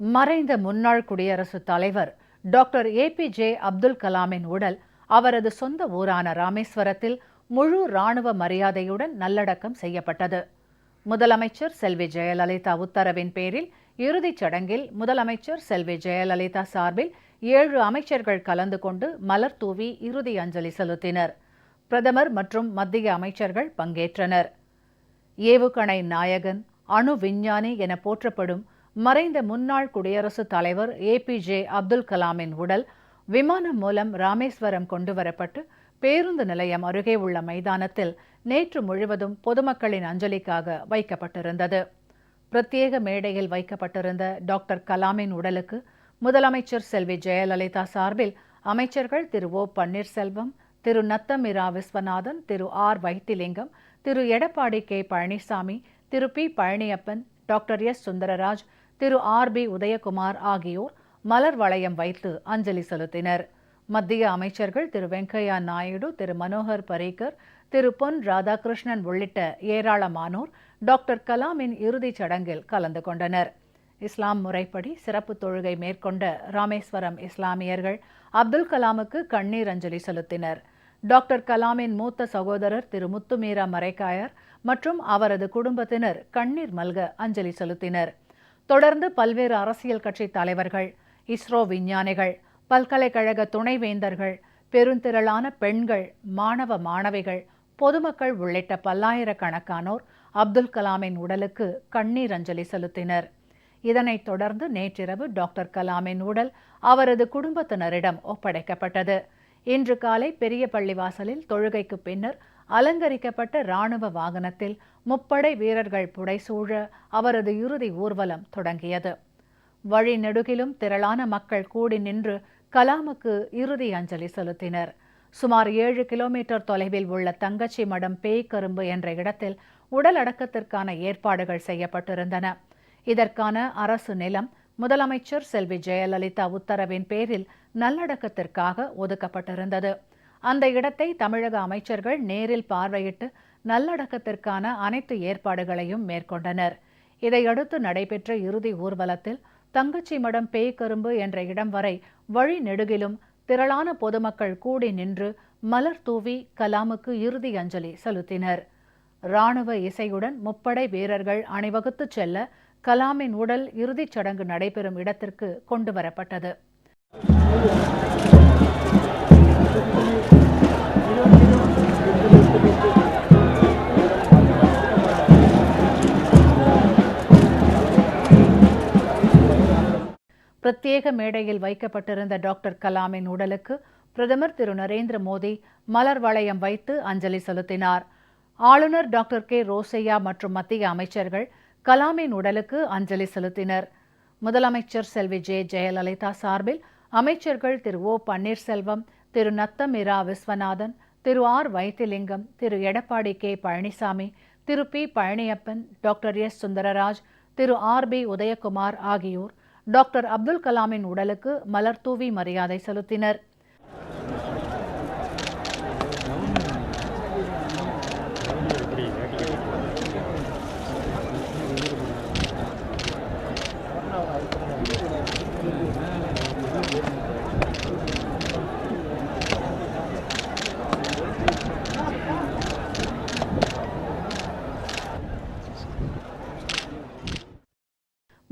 மறைந்த முன்னாள் குடியரசுத் தலைவர் டாக்டர் ஏபிஜே அப்துல் கலாமின் உடல் அவரது சொந்த ஊரான ராமேஸ்வரத்தில் முழு ராணுவ மரியாதையுடன் நல்லடக்கம் செய்யப்பட்டது. முதலமைச்சர் செல்வி ஜெயலலிதா உத்தரவின் பேரில் இறுதிச் சடங்கில் முதலமைச்சர் செல்வி ஜெயலலிதா சார்பில் ஏழு அமைச்சர்கள் கலந்து கொண்டு மலர் தூவி இறுதி அஞ்சலி செலுத்தினர். பிரதமர் மற்றும் மத்திய அமைச்சர்கள் பங்கேற்றனர். ஏவுகணை நாயகன் அணு விஞ்ஞானி என போற்றப்படும் மறைந்த முன்னாள் குடியரசுத் தலைவர் ஏபிஜே அப்துல் கலாமின் உடல் விமானம் மூலம் ராமேஸ்வரம் கொண்டுவரப்பட்டு பேருந்து நிலையம் அருகே உள்ள மைதானத்தில் நேற்று முழுவதும் பொதுமக்களின் அஞ்சலிக்காக வைக்கப்பட்டிருந்தது. பிரத்யேக மேடையில் வைக்கப்பட்டிருந்த டாக்டர் கலாமின் உடலுக்கு முதலமைச்சர் செல்வி ஜெயலலிதா சார்பில் அமைச்சர்கள் திரு ஓ பன்னீர்செல்வம் திரு நத்தமிரா Viswanathan Thiru R Vaithilingam Thiru Edappadi K Palaniswami Thiru P Palaniappan doctor S Sundararaj Thiru R P Udhayakumar ஆகியோர் மலர் வளையம் வைத்து அஞ்சலி செலுத்தினர். மத்திய அமைச்சர்கள் திரு வெங்கையா நாயுடு திரு மனோகர் பரீக்கர் திரு பொன் ராதாகிருஷ்ணன் உள்ளிட்ட ஏராளமானோர் டாக்டர் கலாமின் இறுதிச் சடங்கில் கலந்து கொண்டனர். இஸ்லாம் முறைப்படி சிறப்பு தொழுகை மேற்கொண்ட ராமேஸ்வரம் இஸ்லாமியர்கள் அப்துல் கலாமுக்கு கண்ணீர் அஞ்சலி செலுத்தினர். டாக்டர் கலாமின் மூத்த சகோதரர் திரு முத்துமீரா மரைக்காயர் மற்றும் அவரது குடும்பத்தினர் கண்ணீர் மல்க அஞ்சலி செலுத்தினர். தொடர்ந்து பல்வேறு அரசியல் கட்சி தலைவர்கள் இஸ்ரோ விஞ்ஞானிகள் பல்கலைக்கழக துணைவேந்தர்கள் பெருந்திரளான பெண்கள் மாணவ மாணவிகள் பொதுமக்கள் உள்ளிட்ட பல்லாயிரக்கணக்கானோர் அப்துல் கலாமின் உடலுக்கு கண்ணீர் அஞ்சலி செலுத்தினர். இதனைத் தொடர்ந்து நேற்றிரவு டாக்டர் கலாமின் உடல் அவரது குடும்பத்தினரிடம் ஒப்படைக்கப்பட்டது. இன்று காலை பெரிய பள்ளிவாசலில் தொழுகைக்கு பின்னர் அலங்கரிக்கப்பட்ட ராணுவ வாகனத்தில் முப்படை வீரர்கள் புடைசூழ அவரது இறுதி ஊர்வலம் தொடங்கியது. வழி நெடுகிலும் திரளான மக்கள் கூடி நின்று கலாமுக்கு இறுதி அஞ்சலி செலுத்தினர். சுமார் ஏழு கிலோமீட்டர் தொலைவில் உள்ள தங்கச்சி மடம் பேய்கரும்பு என்ற இடத்தில் உடல் அடக்கத்திற்கான ஏற்பாடுகள் செய்யப்பட்டிருந்தன. இதற்கான அரசு நிலம் முதலமைச்சர் செல்வி ஜெயலலிதா உத்தரவின் பேரில் நல்லடக்கத்திற்காக ஒதுக்கப்பட்டிருந்தது. அந்த இடத்தை தமிழக அமைச்சர்கள் நேரில் பார்வையிட்டு நல்லடக்கத்திற்கான அனைத்து ஏற்பாடுகளையும் மேற்கொண்டனர். இதையடுத்து நடைபெற்ற இறுதி ஊர்வலத்தில் தங்கச்சி மடம் பேய்கரும்பு என்ற இடம் வரை வழி நெடுகிலும் திரளான பொதுமக்கள் கூடி நின்று மலர் தூவி கலாமுக்கு இறுதி அஞ்சலி செலுத்தினர். ராணுவ இசையுடன் முப்படை வீரர்கள் அணிவகுத்துச் செல்ல கலாமின் உடல் இறுதிச் சடங்கு நடைபெறும் இடத்திற்கு கொண்டு வரப்பட்டது பிரத்யேக மேடையில் வைக்கப்பட்டிருந்த டாக்டர் கலாமின் உடலுக்கு பிரதமர் திரு. நரேந்திர மோடி மலர் வளையம் வைத்து அஞ்சலி செலுத்தினார். ஆளுநர் டாக்டர் கே. ரோசையா மற்றும் மத்திய அமைச்சர்கள் கலாமின் உடலுக்கு அஞ்சலி செலுத்தினர். முதலமைச்சர் செல்வி ஜே. ஜெயலலிதா சார்பில் அமைச்சர்கள் திரு. ஓ. பன்னீர்செல்வம் திரு. நத்தமிரா Viswanathan Thiru. R. Vaithilingam Thiru. Edappadi K. Palaniswami Thiru. P. Palaniappan doctor S. Sundararaj Thiru. R. P. Udhayakumar ஆகியோர் டாக்டர் அப்துல் கலாமின் உடலுக்கு மலர் தூவி மரியாதை செலுத்தினர்.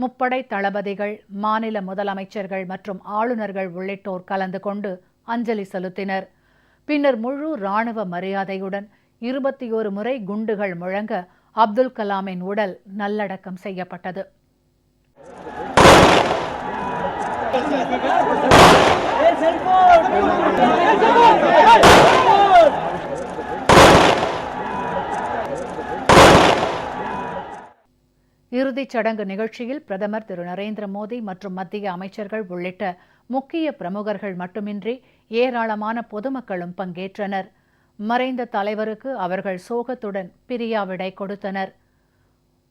முப்படை தளபதிகள் மாநில முதலமைச்சர்கள் மற்றும் ஆளுநர்கள் உள்ளிட்டோர் கலந்து கொண்டு அஞ்சலி செலுத்தினர். பின்னர் முழு ராணுவ மரியாதையுடன் இருபத்தி ஒரு முறை குண்டுகள் முழங்க அப்துல் கலாமின் உடல் நல்லடக்கம் செய்யப்பட்டது. இறுதிச் சடங்கு நிகழ்ச்சியில் பிரதமர் திரு. நரேந்திர மோடி மற்றும் மத்திய அமைச்சர்கள் உள்ளிட்ட முக்கிய பிரமுகர்கள் மட்டுமின்றி ஏராளமான பொதுமக்களும் பங்கேற்றனர். மறைந்த தலைவருக்கு அவர்கள் சோகத்துடன் பிரியாவிடை கொடுத்தனர்.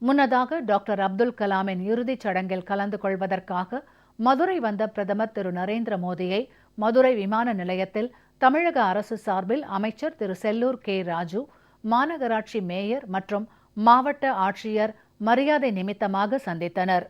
முன்னதாக டாக்டர் அப்துல் கலாமின் இறுதிச் சடங்கில் கலந்து கொள்வதற்காக மதுரை வந்த பிரதமர் திரு. நரேந்திர மோடியை மதுரை விமான நிலையத்தில் தமிழக அரசு சார்பில் அமைச்சர் திரு. செல்லூர் கே. ராஜு மாநகராட்சி மேயர் மற்றும் மாவட்ட ஆட்சியர் மரியாதை நிமித்தமாக சந்தித்தனர்.